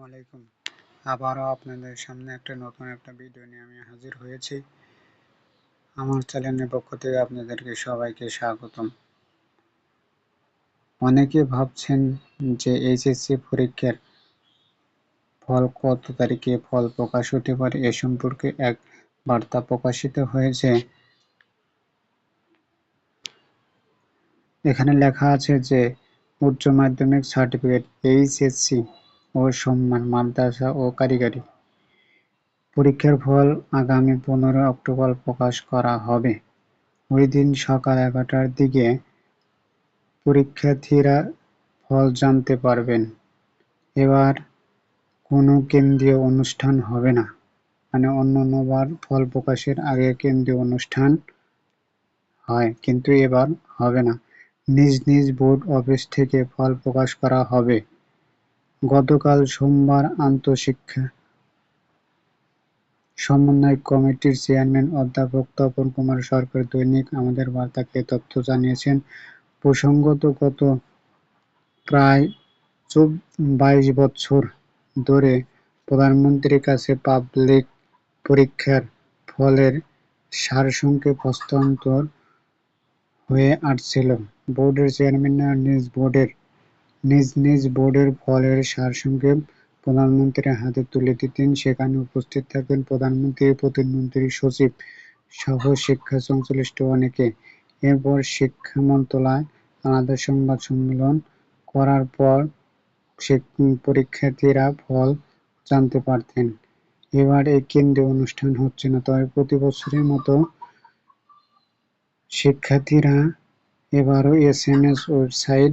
আলাইকুম আবারও আপনাদের সামনে একটা নতুন একটা ভিডিও নিয়ে আমি হাজির হয়েছি। আমার চ্যানেলের পক্ষ থেকে আপনাদেরকে সবাইকে স্বাগতম। অনেকে ভাবছেন যে এইচএসসি পরীক্ষার ফল কত তারিখে ফল প্রকাশ হতে পারে? এ সম্পর্কে এক বার্তা প্রকাশিত হয়েছে। এখানে লেখা আছে যে উচ্চ মাধ্যমিক সার্টিফিকেট এইচএসসি ও সম্মান, মাদ্রাসা ও কারিগরি। পরীক্ষার ফল আগামী পনেরো অক্টোবর প্রকাশ করা হবে। ওই দিন সকাল এগারোটার দিকে পরীক্ষার্থীরা ফল জানতে পারবেন। এবার কোনো কেন্দ্রীয় অনুষ্ঠান হবে না। মানে অন্য অন্যবার ফল প্রকাশের আগে কেন্দ্রীয় অনুষ্ঠান হয়, কিন্তু এবার হবে না। নিজ নিজ বোর্ড অফিস থেকে ফল প্রকাশ করা হবে। গতকাল সোমবার আন্তঃশিক্ষা সমন্বয় কমিটির চেয়ারম্যান অধ্যাপক তপন কুমার সরকার দৈনিক আমাদের বার্তাকে তথ্য জানিয়েছেন, প্রসঙ্গত গত প্রায় বাইশ বছর ধরে প্রধানমন্ত্রীর কাছে পাবলিক পরীক্ষার ফলের সারসংক্ষেপ হস্তান্তর হয়ে আসছিল। বোর্ডের চেয়ারম্যান নিজ বোর্ডের নিজ নিজ বোর্ডের ফলের সারসংক্ষেপ প্রধানমন্ত্রীর হাতে তুলে দিতেন। সেখানে উপস্থিত থাকবেন প্রধানমন্ত্রী, প্রতিমন্ত্রী, সচিব সহ শিক্ষা সংশ্লিষ্ট অনেকে। এরপর শিক্ষা মন্ত্রণালয় আলাদা সংবাদ সম্মেলন করার পর পরীক্ষার্থীরা ফল জানতে পারতেন। এবার এই কেন্দ্রে অনুষ্ঠান হচ্ছে না, তবে প্রতি বছরের মতো শিক্ষার্থীরা এবারও এস এম এস ওয়েবসাইট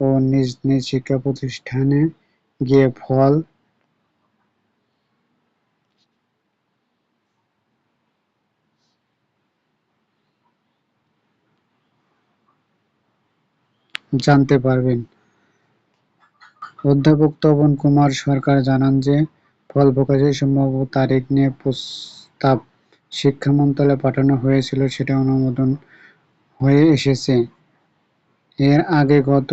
ও নিজ নিজ শিক্ষা প্রতিষ্ঠানে গিয়ে ফল জানতে পারবেন। অধ্যাপক তপন কুমার সরকার জানান যে, ফল প্রকাশের সম্ভাব্য তারিখ নিয়ে প্রস্তাব শিক্ষা মন্ত্রণালয়ে পাঠানো হয়েছিল, সেটা অনুমোদন হয়ে এসেছে। এর আগে গত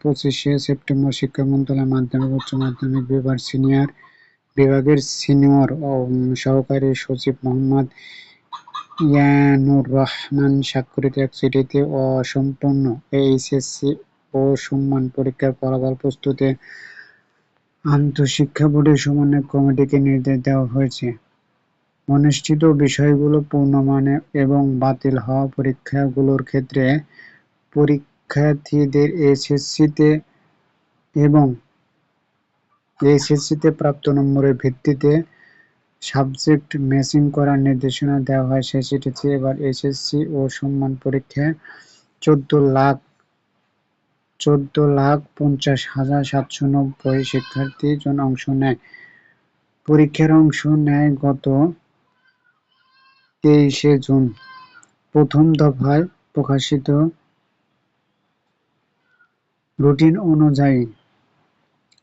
পঁচিশে সেপ্টেম্বর শিক্ষা মন্ত্রণালয় মাধ্যমিক, উচ্চ মাধ্যমিক বিভাগ সিনিয়র বিভাগের সিনিয়র সহকারী সচিব মোহাম্মদ ইয়ানুর রহমান স্বাক্ষরিত এক চিঠিতে অসম্পূর্ণ এইচএসসি ও সম্মান পরীক্ষার ফলাফল প্রস্তুতে আন্তঃশিক্ষা বোর্ডের সমন্বয় কমিটিকে নির্দেশ দেওয়া হয়েছে। অনুষ্ঠিত বিষয়গুলো পূর্ণমানে এবং বাতিল হওয়া পরীক্ষাগুলোর ক্ষেত্রে পরীক্ষার্থীদের এসএসসিতে এবং এইচএসসিতে প্রাপ্ত নম্বরের ভিত্তিতে সাবজেক্ট ম্যাচিং করার নির্দেশনা দেওয়া হয়। সেই চিঠিতে এবার এসএসসি ও সম্মান পরীক্ষায় চোদ্দ লাখ চোদ্দ লাখ পঞ্চাশ হাজার সাতশো নব্বই শিক্ষার্থী জন অংশ নেয়। পরীক্ষার অংশ নেয় গত তেইশে জুন। প্রথম দফায় প্রকাশিত রুটিন অনুযায়ী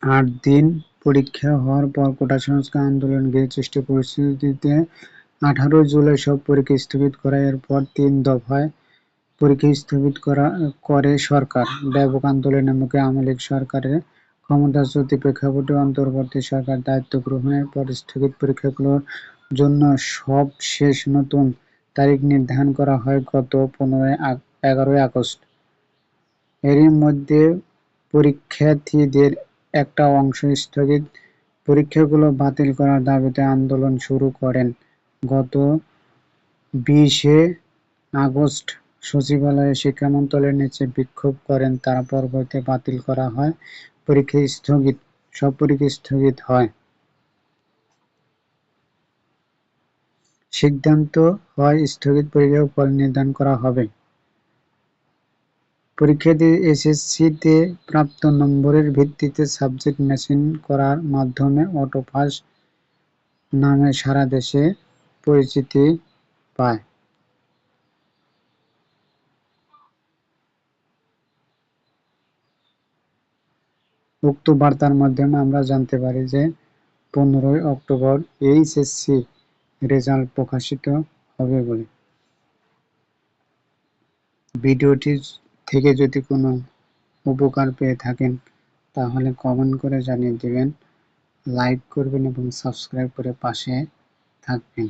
আট দিন পরীক্ষা হওয়ার পর কোটা সংস্কার আন্দোলন ঘিরে সৃষ্ট পরিস্থিতিতে আঠারো জুলাই সব পরীক্ষা স্থগিত করা এরপর তিন দফায় পরীক্ষা স্থগিত করা, করে সরকার। ব্যাপক আন্দোলনের মুখে আওয়ামী লীগ সরকারের ক্ষমতাচ্যুতি প্রেক্ষাপটে অন্তর্বর্তী সরকার দায়িত্ব গ্রহণের পর স্থগিত পরীক্ষাগুলোর জন্য সব শেষ নতুন তারিখ নির্ধারণ করা হয় গত পনেরোই এগারোই আগস্ট। এরই মধ্যে পরীক্ষার্থীদের একটা অংশ স্থগিত পরীক্ষাগুলো বাতিল করার দাবিতে আন্দোলন শুরু করেন। গত বিশে আগস্ট সচিবালয়ে শিক্ষা মন্ত্রণালয়ের নিচে বিক্ষোভ করেন, তারা পরবর্তীতে বাতিল করা হয়, পরীক্ষা স্থগিত, সব পরীক্ষা স্থগিত হয়। সিদ্ধান্ত হয় স্থগিত পরীক্ষার ফল নির্ধারণ করা হবে। পরীক্ষার্থী এসএসসিতে প্রাপ্ত নম্বরের ভিত্তিতে সাবজেক্ট ম্যাচিং করার মাধ্যমে অটো পাস নামে সারা দেশে পরিচিতি পায়। উক্ত বার্তার মাধ্যমে আমরা জানতে পারি যে পনেরোই অক্টোবর এইচএসসি রেজাল্ট প্রকাশিত হবে বলে। ভিডিওটি থেকে যদি কোনো উপকার পেয়ে থাকেন, তাহলে কমেন্ট করে জানিয়ে দেবেন লাইক করবেন এবং সাবস্ক্রাইব করে পাশে থাকবেন।